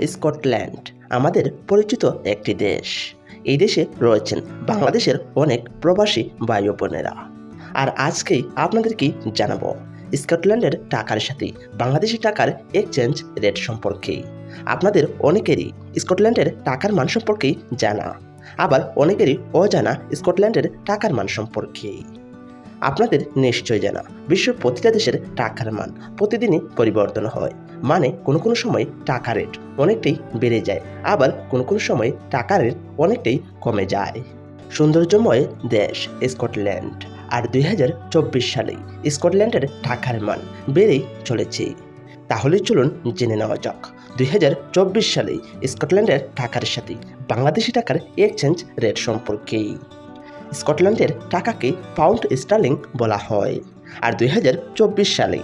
Scotland, আমাদের পরিচিত একটি দেশ। এই দেশে রয়েছেন বাংলাদেশের অনেক প্রবাসী ভাই বোনেরা আর আজকেই আপনাদেরকে জানাব? স্কটল্যান্ডের টাকার সাথে বাংলাদেশি টাকার এক্সচেঞ্জ রেট সম্পর্কে আপনাদের অনেকেরই স্কটল্যান্ডের টাকার মান সম্পর্কে জানা। আবার অনেকেরই অজানা স্কটল্যান্ডের টাকার মান সম্পর্কে আপনাদের নিশ্চয় জানা। বিশ্বের প্রতিটা দেশের টাকার মান প্রতিদিনই পরিবর্তন হয়। মানে কোনো কোনো সময় টাকা রেট অনেকটাই বেড়ে যায়, আবার কোনো কোনো সময় টাকা রেট অনেকটাই কমে যায়। সৌন্দর্যময় দেশ স্কটল্যান্ড। আর দুই সালে স্কটল্যান্ডের টাকার মান বেড়েই চলেছে। তাহলে চলুন জেনে নেওয়া যাক, দুই সালে স্কটল্যান্ডের টাকার সাথে বাংলাদেশি টাকার এক্সচেঞ্জ রেট সম্পর্কে। স্কটল্যান্ডের টাকাকে পাউন্ড স্টার্লিং বলা হয়। আর দুই হাজার চব্বিশ সালে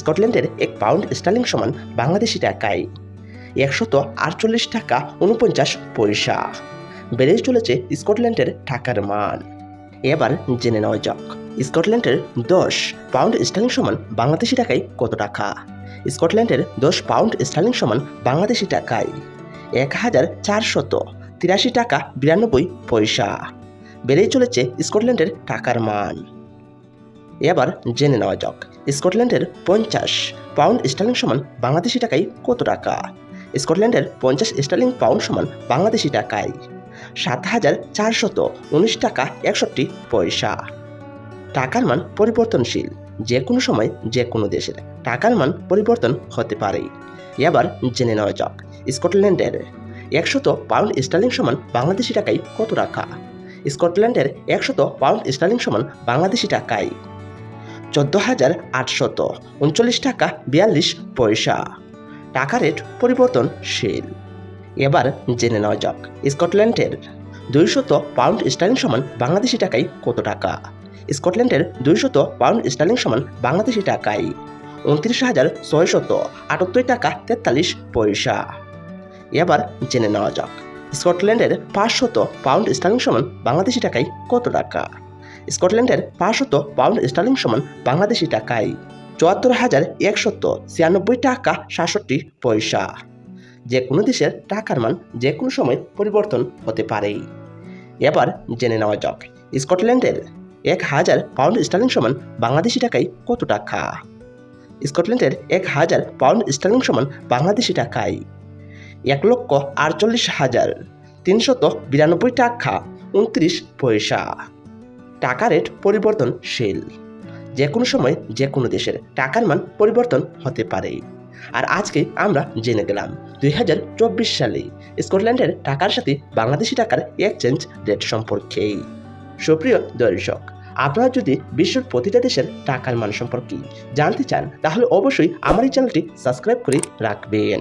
স্কটল্যান্ডের এক পাউন্ড স্টার্লিং সমান বাংলাদেশি টাকায়। একশত আটচল্লিশ টাকা উনপঞ্চাশ পয়সা। বেড়ে চলেছে স্কটল্যান্ডের টাকার মান। এবার জেনে নেওয়া যাক, স্কটল্যান্ডের দশ পাউন্ড স্টার্লিং সমান বাংলাদেশি টাকায় কত টাকা? স্কটল্যান্ডের দশ পাউন্ড স্টার্লিং সমান বাংলাদেশি টাকায় এক হাজার চারশত তিরাশি টাকা বিরানব্বই পয়সা। বেড়েই চলেছে স্কটল্যান্ডের টাকার মান। এবার জেনে নেওয়া যাক, স্কটল্যান্ডের পঞ্চাশ পাউন্ড স্টার্লিং সমান বাংলাদেশি টাকায় কত টাকা? স্কটল্যান্ডের পঞ্চাশ স্টার্লিং পাউন্ড সমান বাংলাদেশি টাকায় সাত হাজার চারশত উনিশ টাকা একষট্টি পয়সা। টাকার মান পরিবর্তনশীল, যে কোনো সময় যে কোনো দেশের টাকার মান পরিবর্তন হতে পারে। এবার জেনে নেওয়া যাক, স্কটল্যান্ডের একশত পাউন্ড স্টার্লিং সমান বাংলাদেশি টাকায় কত টাকা? স্কটল্যান্ডের একশত পাউন্ড স্টার্লিং সমান বাংলাদেশি টাকায়। চোদ্দ হাজার আটশত উনচল্লিশ টাকা বিয়াল্লিশ পয়সা। টাকা রেট পরিবর্তনশীল। এবার জেনে নেওয়া যাক, স্কটল্যান্ডের দুইশত পাউন্ড স্টার্লিং সমান বাংলাদেশি টাকায় কত টাকা? স্কটল্যান্ডের দুইশত পাউন্ড স্টার্লিং সমান বাংলাদেশি টাকায় উনত্রিশ হাজার ছয়শত আটাত্তর টাকা তেতাল্লিশ পয়সা। এবার জেনে নেওয়া যাক স্কটল্যান্ডের পাঁচশত পাউন্ড স্টার্লিং সমান বাংলাদেশি টাকায় কত টাকা? স্কটল্যান্ডের পাঁচশত পাউন্ড স্টার্লিং সমান বাংলাদেশি টাকায় চুয়াত্তর হাজার একশত ছিয়ানব্বই টাকা সাতষট্টি পয়সা। যে কোনো দেশের টাকার মান যে কোনো সময় পরিবর্তন হতে পারে। এবার জেনে নেওয়া যাক, স্কটল্যান্ডের এক হাজার পাউন্ড স্টার্লিং সমান বাংলাদেশি টাকায় কত টাকা? স্কটল্যান্ডের এক হাজার পাউন্ড স্টার্লিং সমান বাংলাদেশি টাকায় এক লক্ষ আটচল্লিশ হাজার তিনশত বিরানব্বই টাকা, উনত্রিশ পয়সা। টাকা রেট পরিবর্তনশীল। যে কোনো সময় যে কোনো দেশের টাকার মান পরিবর্তন হতে পারে। আর আজকে আমরা জেনে গেলাম, দুই হাজার চব্বিশ সালে স্কটল্যান্ডের টাকার সাথে বাংলাদেশি টাকার এক্সচেঞ্জ রেট সম্পর্কে। সুপ্রিয় দর্শক, আপনারা যদি বিশ্বের প্রতিটা দেশের টাকার মান সম্পর্কে জানতে চান, তাহলে অবশ্যই আমার এই চ্যানেলটি সাবস্ক্রাইব করে রাখবেন।